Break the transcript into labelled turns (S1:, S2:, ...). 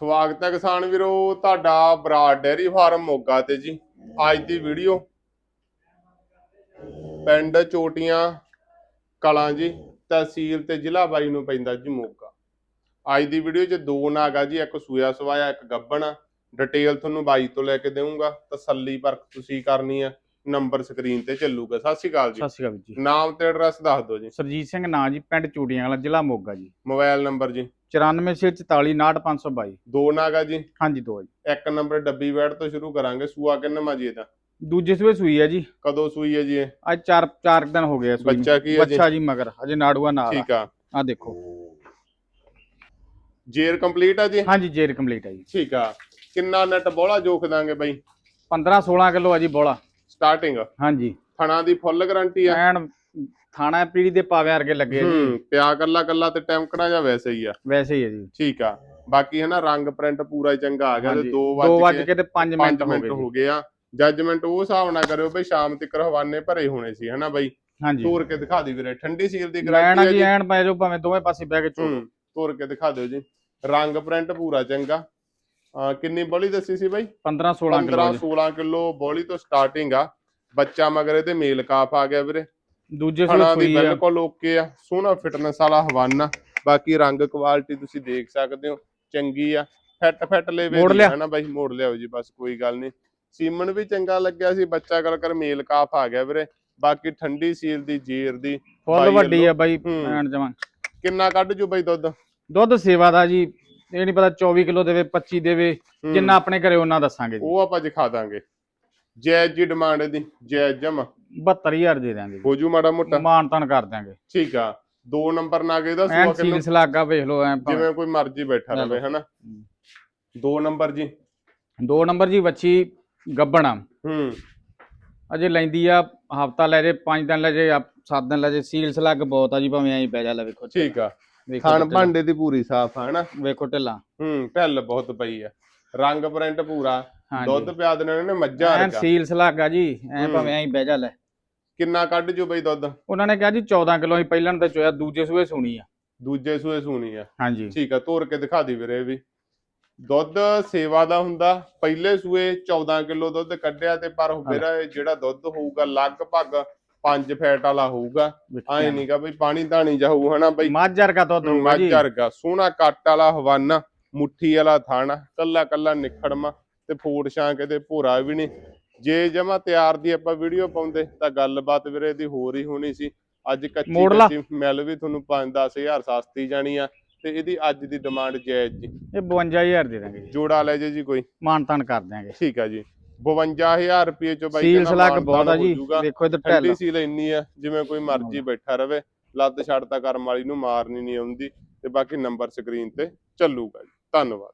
S1: ਸਵਾਗਤ ਹੈ ਕਿਸਾਨ ਵੀਰੋ, ਤੁਹਾਡਾ ਬਰਾਡ ਡੇਅਰੀ ਫਾਰਮ ਮੋਗਾ ਤੇ ਜੀ। ਅੱਜ ਦੀ ਵੀਡੀਓ ਪਿੰਡ ਚੋਟੀਆਂ ਕਲਾਂ ਜੀ, ਤਹਿਸੀਲ ਤੇ ਜ਼ਿਲ੍ਹਾ ਬਾਈ ਨੂੰ ਪੈਂਦਾ ਜੀ ਮੋਗਾ। ਅੱਜ ਦੀ ਵੀਡੀਓ 'ਚ ਦੋ ਨਾਗ ਆ ਜੀ, ਇੱਕ ਸੂਆ ਸਵਾਇਆ, ਇੱਕ ਗੱਬਣ ਆ। ਡਿਟੇਲ ਤੁਹਾਨੂੰ ਬਾਈ ਤੋਂ ਲੈ ਕੇ ਦੇਵਾਂਗਾ ਤਸੱਲੀ ਪਰਖ ਤੁਸੀਂ ਕਰਨੀ ਆ। ਨੰਬਰ ਸਕਰੀਨ ਤੇ ਚੱਲੂਗਾ। ਸਤਿ ਸ਼੍ਰੀ ਅਕਾਲ ਜੀ।
S2: ਸਤਿ ਸ਼੍ਰੀ ਅਕਾਲ ਜੀ।
S1: ਨਾਮ ਤੇ ਐਡਰੈਸ ਦੱਸ ਦਿਓ ਜੀ।
S2: ਸਰਜੀਤ ਸਿੰਘ ਨਾਂ ਜੀ ਪਿੰਡ ਚੂੜੀਆਂ ਵਾਲਾ ਜ਼ਿਲ੍ਹਾ ਮੋਗਾ ਜੀ।
S1: ਮੋਬਾਈਲ ਨੰਬਰ ਜੀ।
S2: 9444459522
S1: ਦੋ ਨਾਗ ਆ ਜੀ।
S2: ਹਾਂਜੀ ਦੋ ਜੀ।
S1: ਇੱਕ ਨੰਬਰ ਡੱਬੀ ਵੈੜ ਤੋਂ ਸ਼ੁਰੂ ਕਰਾਂਗੇ। ਸੂਆ ਕਿੰਨਾ ਜੀ ਇਹਦਾ?
S2: ਦੂਜੇ ਸੂਏ ਸੂਈ ਹੈ ਜੀ।
S1: ਕਦੋਂ ਸੂਈ ਹੈ ਜੀ ਇਹ?
S2: ਅੱਜ ਚਾਰ ਚਾਰ ਕੁ ਦਿਨ ਹੋ ਗਏ ਆ ਸੂਈ।
S1: ਬੱਚਾ ਕੀ ਹੈ ਜੀ?
S2: ਬੱਚਾ ਜੀ ਮਗਰ ਅਜੇ ਨਾੜੂਆ ਨਾਲ
S1: ਠੀਕ ਆ।
S2: ਆ ਦੇਖੋ।
S1: ਜੇਰ ਕੰਪਲੀਟ ਆ ਜੀ?
S2: ਹਾਂਜੀ ਜੇਰ ਕੰਪਲੀਟ ਹੈ ਜੀ।
S1: ਠੀਕ ਆ। ਕਿੰਨਾ ਨੈਟ ਬੋਲਾ ਜੋਖ ਦਾਂਗੇ ਬਾਈ?
S2: 15 16 ਕਿਲੋ ਆ ਜੀ ਬੋਲਾ
S1: ਸਟਾਰਟਿੰਗ
S2: ਹਾਂਜੀ।
S1: ਥਣਾ ਦੀ ਫੁੱਲ ਗਾਰੰਟੀ ਆ।
S2: ਐਨ ਥਾਣਾ ਪੀੜੀ ਦੇ ਪਾਵੇ ਵਰਗੇ ਲੱਗੇ ਜੀ।
S1: ਹੂੰ ਪਿਆ ਕੱਲਾ ਕੱਲਾ ਤੇ ਟੈਂਕੜਾ ਜਾਂ ਵੈਸੇ ਹੀ ਆ?
S2: ਵੈਸੇ ਹੀ ਹੈ ਜੀ।
S1: ਠੀਕ ਆ। ਬਾਕੀ ਹੈ ਨਾ ਰੰਗ ਪ੍ਰਿੰਟ ਪੂਰਾ ਹੀ ਚੰਗਾ ਆ ਗਿਆ ਤੇ
S2: ਹਾਂਜੀ,
S1: 2
S2: ਦੋ ਵੱਜ
S1: ਵਜੇ
S2: ਕੇ ਤੇ 5 ਮਿੰਟ
S1: 5
S2: ਹੋ ਗਏ।
S1: ਹੋ ਆ। ਜੱਜਮੈਂਟ ਉਹ ਹਿਸਾਬ ਨਾਲ ਕਰਿਓ ਬਈ ਸ਼ਾਮ ਤੱਕ ਹਵਾਨੇ ਭਰੇ ਹੋਣੇ ਸੀ ਹਨਾ ਬਾਈ?
S2: ਹਾਂਜੀ।
S1: ਤੋਰ ਕੇ ਦਿਖਾ ਦੀ ਵੀਰੇ। ਠੰਡੀ ਸੀਲ ਦੀ ਗਾਰੰਟੀ ਆ
S2: ਜੀ ਐਨ ਪੈ ਜਾਓ ਭਾਵੇਂ ਦੋਵੇਂ ਪਾਸੇ ਬਹਿ ਕੇ ਚੋ
S1: ਹੂੰ ਤੋਰ ਕੇ ਦਿਖਾ ਦਿਓ ਜੀ। ਰੰਗ ਪ੍ਰਿੰਟ ਪੂਰਾ ਚੰਗਾ। ਆ ਕਿੰਨੀ ਬੋਲੀ ਦੱਸੀ ਸੀ ਬਾਈ?
S2: 15 16 ਕਿਲੋ
S1: 15 16 ਕਿਲੋ ਬੋਲੀ ਤੋਂ ਸਟਾਰਟਿੰਗ ਆ। ਬੱਚਾ ਮਗਰ ਇਹਦੇ ਮੇਲ ਕਾਫ ਆ ਗਿਆ ਵੀਰੇ।
S2: ਦੂਜੇ
S1: ਖਾਣਾ ਦੀ ਬਿਲਕੁਲ ਓਕੇ ਆ। ਸੋਹਣਾ ਫਿਟਨੈਸ ਵਾਲਾ ਹਵਾਨਾ। ਬਾਕੀ ਰੰਗ ਕੁਆਲਿਟੀ ਤੁਸੀਂ ਦੇਖ ਸਕਦੇ ਹੋ। ਚੰਗੀ ਆ। ਫਿੱਟ ਫਿੱਟ ਲੈਵੇ
S2: ਮੋੜ ਲਿਆ।
S1: ਹੈ ਨਾ ਬਾਈ? ਮੋੜ ਲਿਆਓ ਜੀ ਬਸ ਕੋਈ ਗੱਲ ਨਹੀਂ। ਸੀਮਨ ਵੀ ਚੰਗਾ ਲੱਗਿਆ ਸੀ ਬੱਚਾ ਕਰ ਕਰ ਮੇਲ ਕਾਫ ਆ ਗਿਆ ਵੀਰੇ। ਬਾਕੀ ਠੰਡੀ ਸੀਲ ਦੀ ਜੀਰ ਦੀ
S2: ਫੁੱਲ ਵੱਡੀ ਆ ਬਾਈ। ਐਨ ਜਮਾਂ
S1: ਕਿੰਨਾ ਕੱਢ ਜੂ ਬਾਈ ਦੁੱਧ?
S2: ਦੁੱਧ ਸੇਵਾ ਦਾ ਜੀ ਇਹ ਨਹੀਂ ਪਤਾ 24 ਕਿਲੋ ਦੇਵੇ 25 ਦੇਵੇ। ਜਿੰਨਾ ਆਪਣੇ ਘਰੇ ਉਹਨਾਂ ਦੱਸਾਂਗੇ
S1: ਉਹ ਆਪਾਂ ਦਿਖਾ ਦਾਂਗੇ। ਜੈਜ ਜੀ ਡਿਮਾਂਡ ਦੀ ਜੈਜ ਜਮ
S2: 72000 ਦੇ ਦਾਂਗੇ
S1: ਹੋ ਜੂ ਮਾੜਾ ਮੋਟਾ।
S2: ਮਾਨ ਤਾਨ ਕਰ ਦਾਂਗੇ
S1: ਠੀਕ ਆ। ਦੋ ਨੰਬਰ ਨਾ ਇਹਦਾ
S2: ਐਨ
S1: ਸੂਆ ਕਿਲੋ
S2: ਸੀਲ ਸਲਾਗਾ ਵੇਖ ਲਓ ਐ
S1: ਜਿਵੇਂ ਕੋਈ ਮਰਜ਼ੀ ਬੈਠਾ
S2: ਲੈ ਲਓ।
S1: ਰਵੇ ਹਨਾ? ਦੋ ਨੰਬਰ ਜੀ।
S2: ਦੋ ਨੰਬਰ ਜੀ ਵੱਛੀ ਗੱਬਣਾ
S1: ਹੂੰ।
S2: ਅਜੇ ਲੈਂਦੀ ਆ ਹਫਤਾ ਲੈ ਜੇ 5 ਦਿਨ ਲੈ ਜੇ 7 ਦਿਨ ਲੈ ਜੇ ਸੀਲ ਸਲੱਗ ਬਹੁਤ ਆ ਜੀ ਭਾਵੇਂ ਐਂ ਪੈ ਜਾ ਲੈ ਵੇਖੋ
S1: ਠੀਕ ਆ।
S2: ਵੇਖੋ
S1: ਖਾਣ
S2: ਢਿੱਲਾਂ।
S1: ਭਾਂਡੇ ਦੀ ਪੂਰੀ ਸਾਫ਼ ਆ ਹਨਾ?
S2: ਵੇਖੋ ਢਿੱਲਾ।
S1: ਹੂੰ ਢਿੱਲ ਬਹੁਤ ਪਈ ਆ। ਰੰਗ ਪ੍ਰਿੰਟ ਪੂਰਾ। ਦੁੱਧ ਪਿਆ ਦੇਣਾ ਇਹਨੇ ਮੱਝਾਂ
S2: ਐਨ
S1: ਵਰਗਾ।
S2: ਸੀਲ ਸਲਾਗਾ ਜੀ ਐ। ਭਾਵੇਂ ਐਂ ਬਹਿ ਜਾ ਲੈ।
S1: ਕਿੰਨਾ ਕੱਢ ਜੂ ਬਈ ਦੁੱਧ?
S2: ਉਹਨਾਂ ਨੇ ਕਿਹਾ ਜੀ 14 ਕਿਲੋ ਹੀ ਪਹਿਲਾਂ ਤੇ ਚੋਇਆ ਦੂਜੇ ਸੂਏ ਸੁਣੀ ਆ।
S1: ਦੂਜੇ ਸੂਏ ਸੂਣੀ ਆ।
S2: ਹਾਂਜੀ।
S1: ਠੀਕ ਆ ਤੋਰ ਕੇ ਦਿਖਾ ਦੀ ਵੀਰੇ ਵੀ। ਦੁੱਧ ਸੇਵਾ ਦਾ ਹੁੰਦਾ ਪਹਿਲੇ ਸੂਏ 14 ਕਿਲੋ ਦੁੱਧ ਕੱਢਿਆ ਤੇ ਪਰ ਇਹ ਜਿਹੜਾ ਦੁੱਧ ਹੋਊਗਾ ਲਗਭਗ 5 ਫੈਟ ਵਾਲਾ ਹੋਊਗਾ। ਐ ਨਹੀਂਗਾ ਬਈ ਪਾਣੀ ਧਾਣੀ ਜਾਊ ਹਨਾ ਬਈ?
S2: ਮੱਝ ਵਰਗਾ ਦੁੱਧ ਹੋਊਗਾ ਜੀ।
S1: ਮੱਝ ਵਰਗਾ। ਸੋਹਣਾ ਕੱਟ ਵਾਲਾ ਹਵਾਨਾ ਮੁੱਠੀ ਵਾਲਾ ਥਾਣਾ ਕੱਲਾ ਕੱਲਾ ਨਿਖੜਮਾ। ਤੇ ਫੂਡ ਛਾਂਕ ਇਹਦੇ ਭੋਰਾ ਵੀ ਨਹੀਂ। ਜੇ ਜਮਾ ਤਿਆਰ ਦੀ ਆਪਾਂ ਵੀਡੀਓ ਪਾਉਂਦੇ ਤਾਂ ਗੱਲਬਾਤ ਵੀਰੇ ਦੀ ਹੋਰ ਹੀ ਹੋਣੀ ਸੀ। ਅੱਜ ਕੱਚੀ ਮਿਲ ਵੀ ਤੁਹਾਨੂੰ 5-10000 ਸਸਤੀ ਜਾਣੀ ਆ ਤੇ ਇਹਦੀ ਅੱਜ ਦੀ ਡਿਮਾਂਡ ਜਾਇਜ਼ ਜੀ।
S2: ਇਹ 52000 ਦੇ ਦਾਂਗੇ ਜੀ
S1: ਜੋੜਾ ਲੈ ਜੇ ਜੀ ਕੋਈ।
S2: ਮਾਨ ਤਾਨ ਕਰ ਦਿਆਂਗੇ।
S1: ਠੀਕ ਆ ਜੀ। 52000 ਰੁਪਏ ਚੋਂ ਬਾਈ
S2: ਸੀਲ
S1: ਮਾਣ
S2: ਬਹੁਤ ਆ ਜੀ। ਦੇਖੋ ਇਧਰ
S1: ਠੰਡੀ ਸੀਲ ਇੰਨੀ ਆ ਜਿਵੇਂ ਕੋਈ ਮਰਜ਼ੀ ਬੈਠਾ ਰਵੇ। ਲੱਤ ਛੱਡਤਾ ਕਰਮ ਵਾਲੀ ਨੂੰ ਮਾਰਨੀ ਨਹੀਂ ਆਉਂਦੀ ਤੇ ਬਾਕੀ ਨੰਬਰ ਸਕਰੀਨ ਤੇ ਚੱਲੂਗਾ ਜੀ। ਧੰਨਵਾਦ।